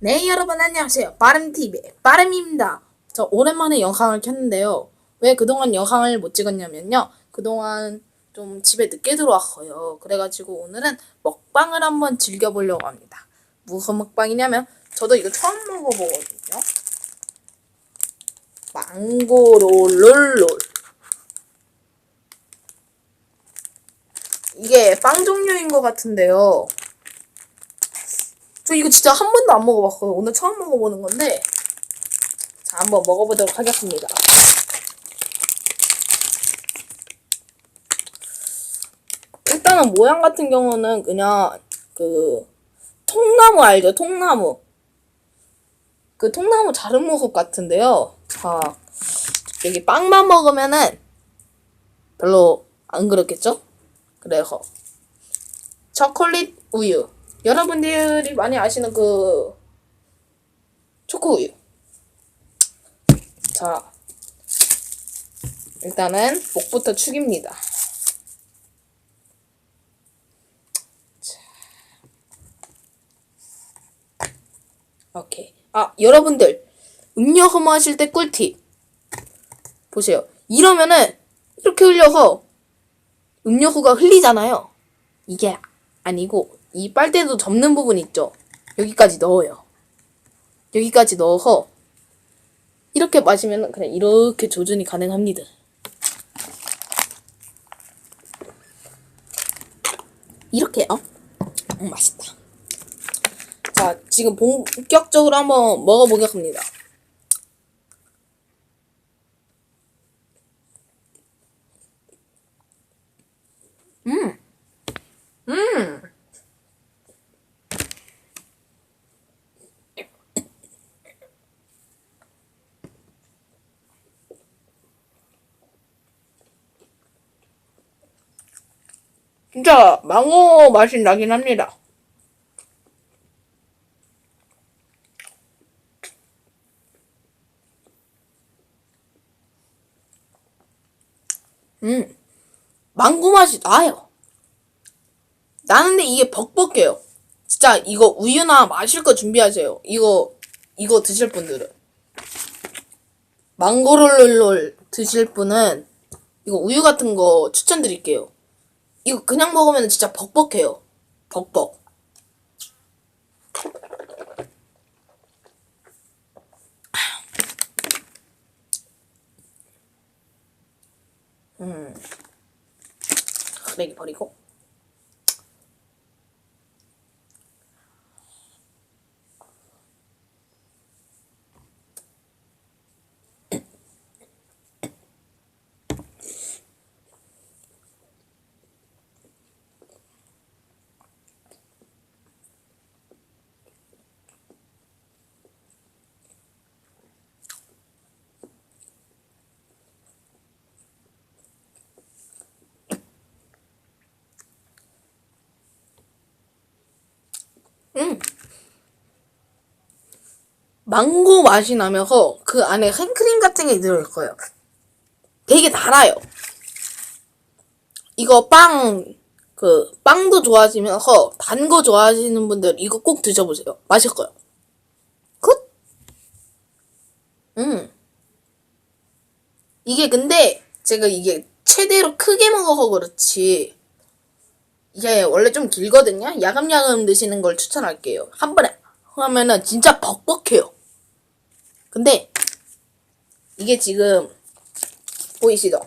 네, 여러분 안녕하세요. 빠름TV의 빠름입니다. 저 오랜만에 영상을 켰는데요. 왜 그동안 영상을 못 찍었냐면요. 그동안 좀 집에 늦게 들어왔어요. 그래가지고 오늘은 먹방을 한번 즐겨보려고 합니다. 무슨 먹방이냐면 저도 이거 처음 먹어보거든요. 망고 롤롤롤. 이게 빵 종류인 것 같은데요. 저 이거 진짜 한 번도 안 먹어봤어요. 오늘 처음 먹어보는 건데. 자, 한번 먹어보도록 하겠습니다. 일단은 모양 같은 경우는 그냥 그 통나무 알죠? 통나무. 그 통나무 자른 모습 같은데요. 자, 여기 빵만 먹으면은 별로 안 그렇겠죠? 그래서 초콜릿 우유. 여러분들이 많이 아시는 그 초코 우유. 자, 일단은 목부터 축입니다. 자. 오케이. 아, 여러분들 음료 험하실 때 꿀팁. 보세요. 이러면은 이렇게 흘려서 음료수가 흘리잖아요. 이게 아니고 이 빨대도 접는 부분 있죠. 여기까지 넣어요. 여기까지 넣어서 이렇게 마시면 그냥 이렇게 조준이 가능합니다. 이렇게요. 음, 맛있다. 자, 지금 본격적으로 한번 먹어보겠습니다. 음, 음. 진짜 망고 맛이 나긴 합니다. 음, 망고 맛이 나요. 나는데 이게 벅벅해요. 진짜 이거 우유나 마실 거 준비하세요. 이거 이거 드실 분들은 망고롤롤 드실 분은 이거 우유 같은 거 추천드릴게요. 이거 그냥 먹으면 진짜 벅벅해요. 벅벅. 음. 쓰레기 버리고. 음. 망고 맛이 나면서 그 안에 생크림 같은 게 들어있어요. 되게 달아요. 이거 빵, 그, 빵도 좋아하시면서 단 거 좋아하시는 분들 이거 꼭 드셔보세요. 맛있어요. 굿? 음. 이게 근데 제가 이게 최대로 크게 먹어서 그렇지. 이게 원래 좀 길거든요. 야금야금 드시는 걸 추천할게요. 한 번에 하면은 진짜 벅벅해요. 근데 이게 지금 보이시죠?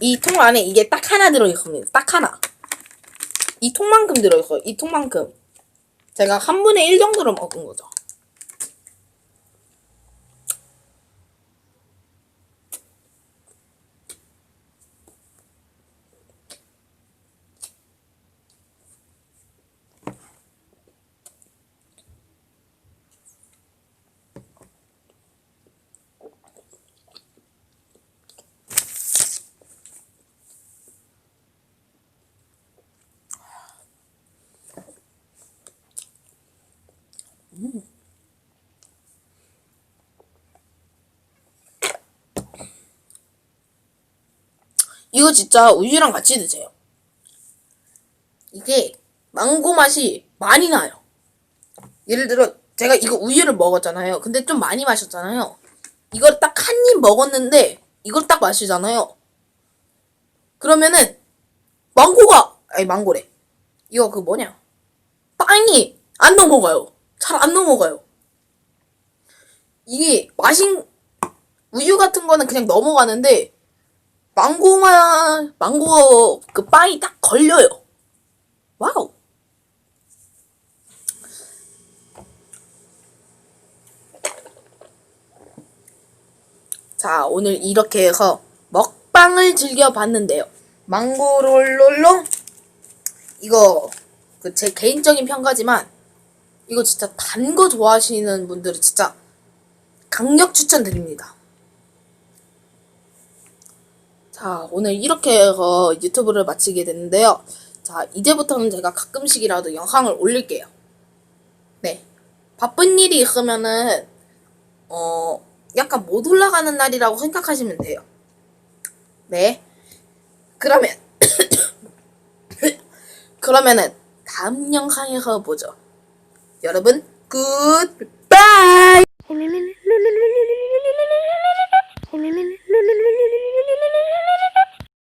이 통 안에 이게 딱 하나 들어있습니다. 딱 하나. 이 통만큼 들어있어요. 이 통만큼. 제가 한 분의 1 정도로 먹은 거죠. 이거 진짜 우유랑 같이 드세요. 이게 망고 맛이 많이 나요. 예를 들어 제가 이거 우유를 먹었잖아요. 근데 좀 많이 마셨잖아요. 이걸 딱 한 입 먹었는데 이걸 딱 마시잖아요. 그러면은 망고가 아니 망고래. 이거 그 뭐냐? 빵이 안 넘어가요. 잘 안 넘어가요. 이게 마신 우유 같은 거는 그냥 넘어가는데 망고만 망고 그 빵이 딱 걸려요. 와우. 자, 오늘 이렇게 해서 먹방을 즐겨봤는데요. 망고롤롤롱 이거 그 제 개인적인 평가지만 이거 진짜 단 거 좋아하시는 분들은 진짜 강력 추천드립니다. 자, 오늘 이렇게 해서 유튜브를 마치게 됐는데요. 자, 이제부터는 제가 가끔씩이라도 영상을 올릴게요. 네. 바쁜 일이 있으면은, 어, 약간 못 올라가는 날이라고 생각하시면 돼요. 네. 그러면, 그러면은, 다음 영상에서 보죠. 여러분, 굿바이!